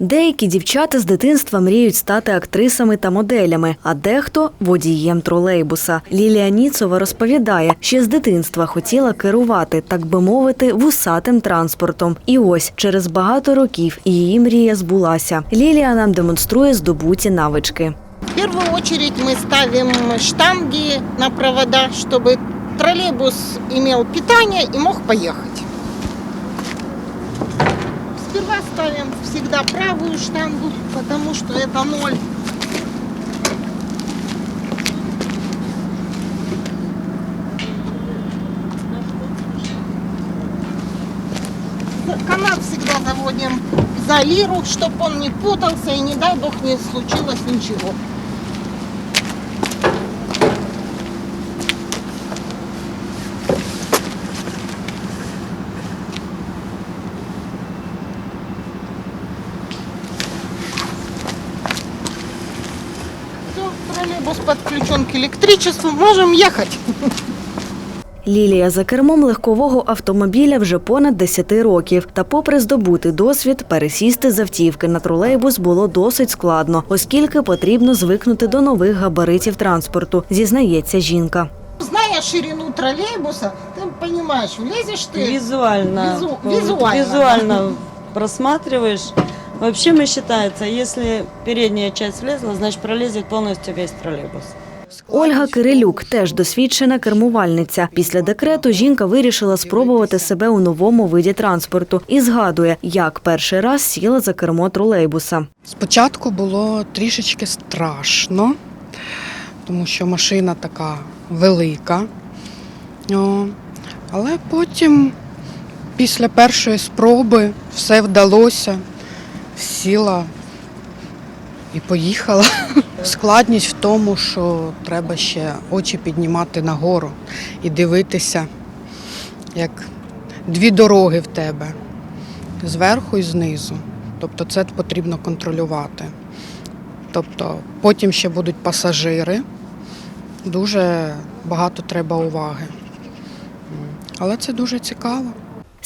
Деякі дівчата з дитинства мріють стати актрисами та моделями, а дехто водієм тролейбуса. Лілія Ніцова розповідає, що з дитинства хотіла керувати, так би мовити, вусатим транспортом. І ось через багато років її мрія збулася. Лілія нам демонструє здобуті навички. В первую очередь мы ставим штанги на провода, чтобы троллейбус имел питание и мог поехать. Ставим всегда правую штангу, потому что это ноль. Канат всегда заводим за чтобы он не путался и не дай бог не случилось ничего. троллейбус подключен к электричеству, можем ехать. Лілія за кермом легкового автомобіля вже понад 10 років. Та, попри здобути досвід, пересісти з автівки на тролейбус було досить складно, оскільки потрібно звикнути до нових габаритів транспорту, зізнається жінка. Зная ширину троллейбуса, ты понимаешь, влезешь ты. Визуально. Визу- вот, визуально, визуально просматриваешь. Вообще мы считается, если передняя часть влезла, значит пролезет полностью весь троллейбус. Ольга Кирилюк теж досвідчена кермувальниця. Після декрету жінка вирішила спробувати себе у новому виді транспорту і згадує, як перший раз сіла за кермо тролейбуса. Спочатку було трішечки страшно, тому що машина така велика. Але потім, після першої спроби, все вдалося, сіла і поїхала. Складність в тому, що треба ще очі піднімати нагору і дивитися, як дві дороги в тебе зверху і знизу. Тобто це потрібно контролювати. Тобто потім ще будуть пасажири, дуже багато треба уваги. Але це дуже цікаво.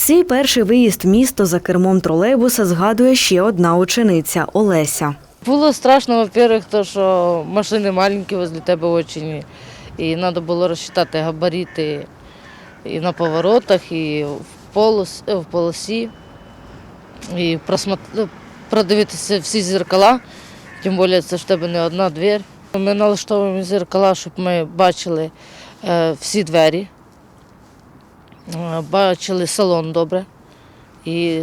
Свій перший виїзд в місто за кермом тролейбуса згадує ще одна учениця Олеся. Було страшно, во-первых, то, що машини маленькі возле тебе очень, і треба було розчитати габарити і на поворотах, і в, полос, е, в полосі, і просмат- продивитися всі зеркала, тим більше це ж в тебе не одна двір. Ми налаштовуємо зеркала, щоб ми бачили е, всі двері, е, бачили салон добре, і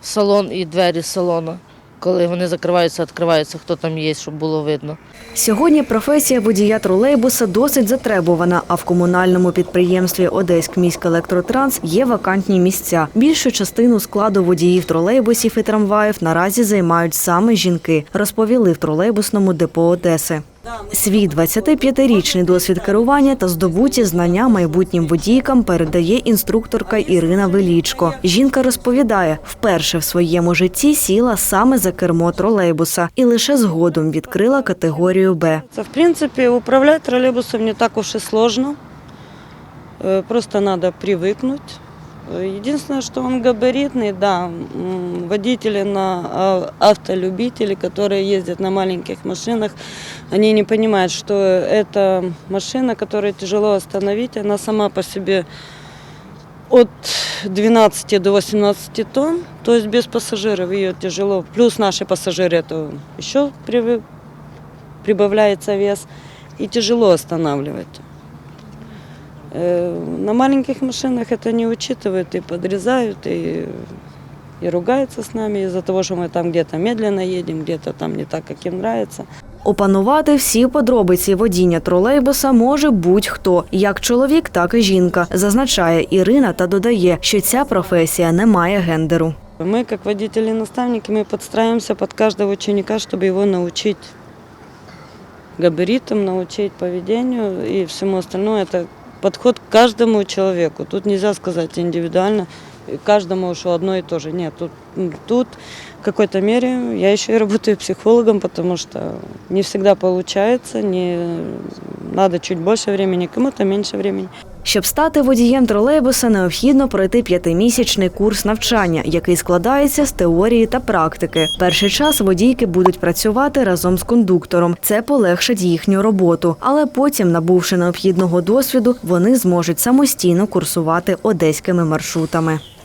салон і двері салону коли вони закриваються, відкриваються, хто там є, щоб було видно. Сьогодні професія водія тролейбуса досить затребувана, а в комунальному підприємстві Одеськміськелектротранс є вакантні місця. Більшу частину складу водіїв тролейбусів і трамваїв наразі займають саме жінки, розповіли в тролейбусному депо Одеси. Свій 25-річний досвід керування та здобуті знання майбутнім водійкам передає інструкторка Ірина Велічко. Жінка розповідає, вперше в своєму житті сіла саме за кермо тролейбуса і лише згодом відкрила категорію Б. Це В принципе, управлять троллейбусом не так уж и сложно. Э, Просто надо привыкнуть. Единственное, что он габаритный, да, водители на а, автолюбители, которые ездят на маленьких машинах, они не понимают, что эта машина, которую тяжело остановить, она сама по себе от 12 до 18 тонн, то есть без пассажиров ее тяжело. Плюс наши пассажиры, это еще прибавляется вес и тяжело останавливать. Э, На маленьких машинах это не учитывают и подрезают, и, и ругаются с нами из-за того, что мы там где-то медленно едем, где-то там не так, как им нравится. Опанувати всі подробиці водіння тролейбуса може будь-хто, як чоловік, так і жінка, зазначає Ірина та додає, що ця професія не має гендеру. Мы, как водители-наставники, мы подстраиваемся под каждого ученика, чтобы его научить габаритам, научить поведению и всему остальному. Это подход к каждому человеку. Тут нельзя сказать индивидуально, каждому что одно и то же. Нет, тут, тут в какой-то мере я еще и работаю психологом, потому что не всегда получается, не, надо чуть больше времени, кому-то меньше времени. Щоб стати водієм тролейбуса, необхідно пройти п'ятимісячний курс навчання, який складається з теорії та практики. Перший час водійки будуть працювати разом з кондуктором. Це полегшить їхню роботу. Але потім, набувши необхідного досвіду, вони зможуть самостійно курсувати одеськими маршрутами.